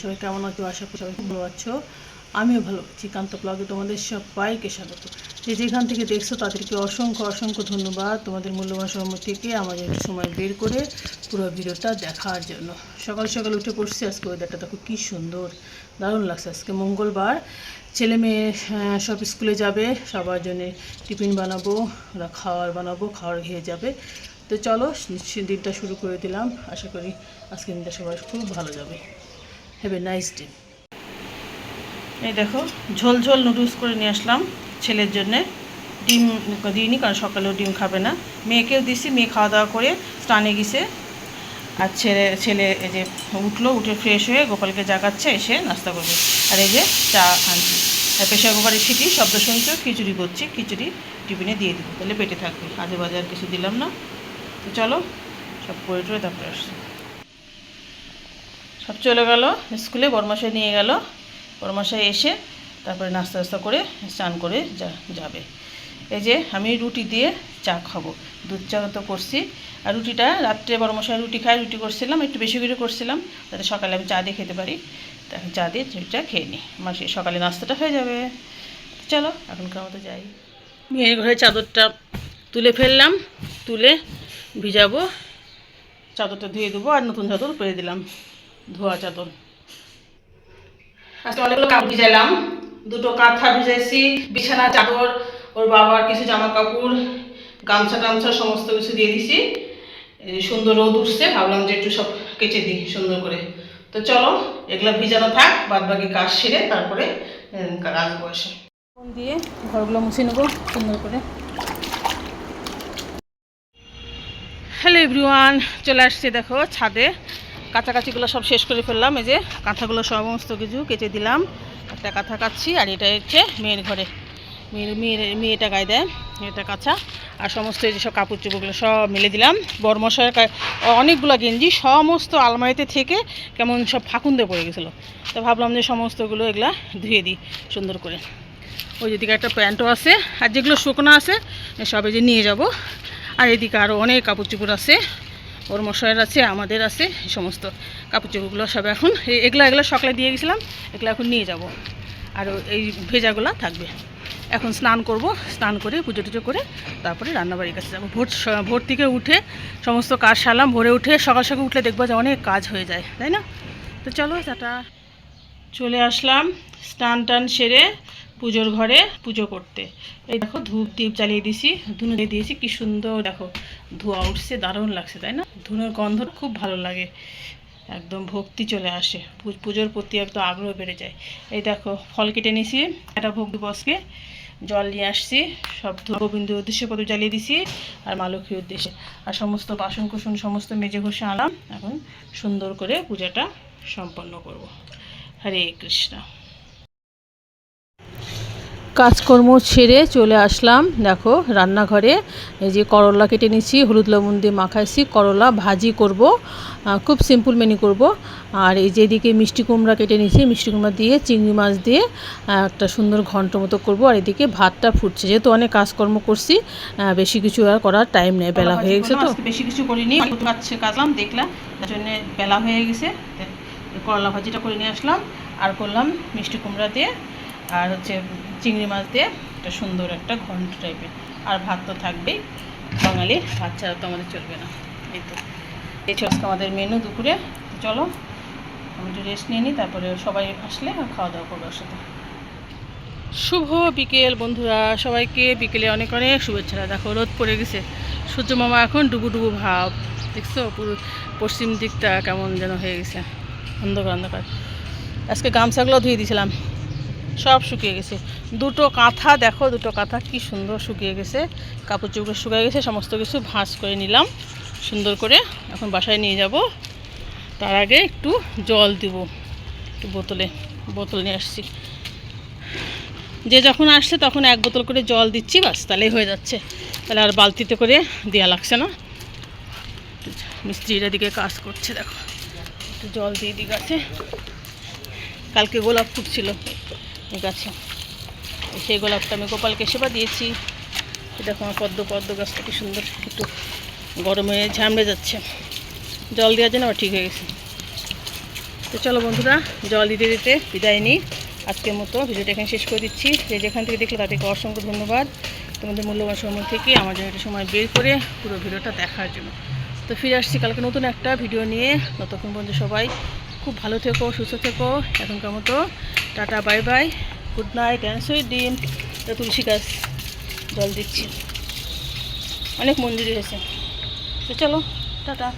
সবাই কেমন আছো? আশা করি সবাই ভালো আছো। আমিও ভালো আছি। কান্ত ব্লগে তোমাদের সবাইকে স্বাগত। যে যেখান থেকে দেখছ, তাদেরকে অসংখ্য অসংখ্য ধন্যবাদ তোমাদের মূল্যবান সময় থেকে আমাদের সময় বের করে পুরো ভিডিওটা দেখার জন্য। সকাল সকাল উঠে পড়ছি, আজকে ওয়েদারটা দেখো কী সুন্দর, দারুণ লাগছে। আজকে মঙ্গলবার, ছেলে মেয়ে সব স্কুলে যাবে, সবার জন্য টিফিন বানাবো, ওরা খাওয়ার বানাবো, খাওয়ার খেয়ে যাবে। তো চলো দিনটা শুরু করে দিলাম। আশা করি আজকে দিনটা সবার খুব ভালো যাবে। হ্যাভ এ নাইস ডে এই দেখো, ঝোল ঝোল নুডলস করে নিয়ে আসলাম ছেলের জন্যে। ডিম দিইনি, কারণ সকালেও ডিম খাবে না। মেয়েকেও দিছি, মেয়ে খাওয়া দাওয়া করে স্টানে গেছে। আর ছেলে ছেলে এই যে উঠল, উঠে ফ্রেশ হয়ে গোপালকে জাগাচ্ছে, এসে নাস্তা করবে। আর এই যে চা আনছি। আর প্রেশার কুকারের সিটি, শব্দ শুনছো, খিচুড়ি করছি, খিচুড়ি টিফিনে দিয়ে দিব, তাহলে পেটে থাকবে। আজে বাজে আর কিছু দিলাম না। তো চলো, সব করে টরে তারপরে আসছি। সব চলে গেল, স্কুলে বরমাসায় নিয়ে গেল। বরমাসায় এসে তারপরে নাস্তা নাস্তা করে স্নান করে যা, যাবে। এই যে আমি রুটি দিয়ে চা খাব। দুধ চা তো করছি। আর রুটিটা রাত্রে বরমশাই রুটি খাই রুটি করছিলাম, একটু বেশি করে করছিলাম। তাতে সকালে আমি চা দিয়ে খেতে পারি। তা এখন চা দিয়ে রুটিটা খেয়ে নিই। আমার সকালে নাস্তাটা হয়ে যাবে। চলো, এখনকার মতো যাই। মেয়ের ঘরে চাদরটা তুলে ফেললাম, তুলে ভিজাবো, চাদরটা ধুয়ে দেবো, আর নতুন চাদর পেরে দিলাম। ধোয়া চাদর। আজকে অনেকগুলো কাপড় ভিজাইলাম। দুটো কাঁথা ভিজাইছি বিছানা চাদর ওর বাবার কিছু জামা কাপড় গামছা টামছা সমস্ত কিছু দিয়ে দিছি। সুন্দর রোদ উঠছে ভাবলাম যে একটু সব কেচে দিই সুন্দর করে। তো চলো এগুলো ভিজানো থাক বাদ বাকি কাজ সেরে তারপরে কাজ বসে। দিয়ে ঘরগুলো মুছে নেব সুন্দর করে। হ্যালো এভরিওয়ান চলে আসছে দেখো ছাদে। কাছাকাছিগুলো সব শেষ করে ফেললাম। এই যে কাঁথাগুলো সমস্ত কিছু কেচে দিলাম। একটা কাঁথা কাচ্ছি আর এটা হচ্ছে মেয়ের ঘরে। মেয়ের মেয়ের, মেয়েটা গায়ে দেয় এটা কাঁচা। আর সমস্ত এই যে সব কাপড় চোপড়গুলো সব মেলে দিলাম। বর্মশয়ের অনেকগুলো গেঞ্জি সমস্ত আলমারিতে থেকে কেমন সব ফাঁকুন্দে পড়ে গেছিল। তো ভাবলাম যে সমস্তগুলো এগুলা ধুয়ে দিই সুন্দর করে। ওই যেদিকে একটা প্যান্টও আছে, আর যেগুলো শুকনো আছে, সবে যে নিয়ে যাব। আর এদিকে আরও অনেক কাপড় চোপড় আছে। ওর মশাইয়ের আছে, আমাদের আছে, এই সমস্ত কাপড় চোপড়গুলো সব এখন। এগুলো এগুলো সকালে দিয়ে গেছিলাম, এগুলো এখন নিয়ে যাব। আর এই ভেজাগুলো থাকবে। এখন স্নান করব, স্নান করে, পুজো টুজো করে, তারপরে রান্নাবাড়ির কাছে যাব। ভোর ভোর থেকে উঠে সমস্ত কাজ সারলাম, ভোরে উঠে সকাল সকাল উঠলে দেখব যে অনেক কাজ হয়ে যায়, তাই না? তো চলো, টাটা। চলে আসলাম, স্নান টান সেরে পুজোর ঘরে পুজো করতে। এই দেখো ধূপ দ্বীপ জ্বালিয়ে দিয়েছি ধুনো দিয়ে দিয়েছি, কি সুন্দর দেখো। ধোয়া উঠছে, দারুণ লাগছে, তাই না? ধুনোর গন্ধ খুব ভালো লাগে। একদম ভক্তি চলে আসে। পুজোর প্রতি একদম আগ্রহ বেড়ে যায়। এই দেখো ফল কেটে নিয়েছি, একটা ভোগ দিবসকে জল নিয়ে আসছি, সব গোবিন্দ উদ্দেশ্যে কত জ্বালিয়ে দিছি, আর মা লক্ষ্মীর উদ্দেশ্যে। আর সমস্ত বাসন কুসন সমস্ত মেজে ঘষে আনলাম। এখন সুন্দর করে পূজাটা সম্পন্ন করব। হরে কৃষ্ণ। কাজকর্ম ছেড়ে চলে আসলাম দেখো রান্নাঘরে। এই যে করলা কেটে নিচ্ছি হলুদ লবণ দিয়ে মাখাইছি করলা ভাজি করব খুব সিম্পল মেনু করব। আর এই যে এদিকে মিষ্টি কুমড়া কেটে নিয়েছি মিষ্টি কুমড়া দিয়ে চিংড়ি মাছ দিয়ে একটা সুন্দর ঘন্ট মতো করব। আর এদিকে ভাতটা ফুটছে যেহেতু অনেক কাজকর্ম করছি বেশি কিছু আর করার টাইম নেই বেলা হয়ে গেছে তো। বেশি কিছু করিনি কাজলাম দেখলাম তার জন্য বেলা হয়ে গেছে করলা ভাজিটা করে নিয়ে আসলাম আর করলাম মিষ্টি কুমড়া দিয়ে আর হচ্ছে চিংড়ি মাছ দিয়ে একটা সুন্দর একটা ঘন্ট টাইপের আর ভাত তো থাকবেই। বাঙালি ভাত ছাড়া তো আমাদের চলবে না। এই তো। এই ছিল আমাদের মেনু দুপুরে। চলো, আমি একটু রেস্ট নিয়ে নিই, তারপরে সবাই আসলে খাওয়া দাওয়া করব সাথে শুভ বিকেল বন্ধুরা। সবাইকে বিকেলে অনেক অনেক শুভেচ্ছা। দেখো, রোদ পড়ে গেছে। সূর্য মামা এখন ডুবু ডুবু ভাব। দেখছ? পুরো পশ্চিম দিকটা কেমন যেন হয়ে গেছে। অন্ধকার অন্ধকার। আজকে গামছাগুলো ধুয়ে দিয়েছিলাম। সব শুকিয়ে গেছে। দুটো কাঁথা, দেখো দুটো কাঁথা কি সুন্দর শুকিয়ে গেছে। কাপড় চোপড় শুকিয়ে গেছে, সমস্ত কিছু ভাঁজ করে নিলাম। সুন্দর করে এখন বাসায় নিয়ে যাব। তার আগে একটু জল দিব, একটু বোতলে, বোতল নিয়ে আসছি। যে যখন আসছে তখন এক বোতল করে জল দিচ্ছি, বাস, তাহলেই হয়ে যাচ্ছে। তাহলে আর বালতিতে করে দেওয়া লাগছে না। মিস্ত্রিরা দিকে কাজ করছে, দেখো। একটু জল দিয়ে দিই গাছে কালকে গোলাপ ফুটছিল এই গাছে সেই গোলাপটা আমি গোপালকে সেবা দিয়েছি। দেখো আমার পদ্ম পদ্ম গাছটা কি সুন্দর একটু গরমে ঝামড়ে যাচ্ছে। জল দেওয়ার জন্য আবার ঠিক হয়ে গেছে। তো চলো বন্ধুরা, জল দিতে দিতে বিদায় নিই। আজকের মতো ভিডিওটা এখানে শেষ করে দিচ্ছি। যে যেখান থেকে দেখলে তাদেরকে অসংখ্য ধন্যবাদ। তোমাদের মূল্যবান সময় থেকে আমার জন্য একটা সময় বের করে পুরো ভিডিওটা দেখার জন্য। তো ফিরে আসছি কালকে নতুন একটা ভিডিও নিয়ে। ততক্ষণ পর্যন্ত সবাই খুব ভালো থেকো, সুস্থ থেকো, এখনকার মতো tata, bye bye. Good night and sweet এটা তুলসী গাছ, জল দিচ্ছি। অনেক মঞ্জুরি হয়েছে। তো চলো, টাটা।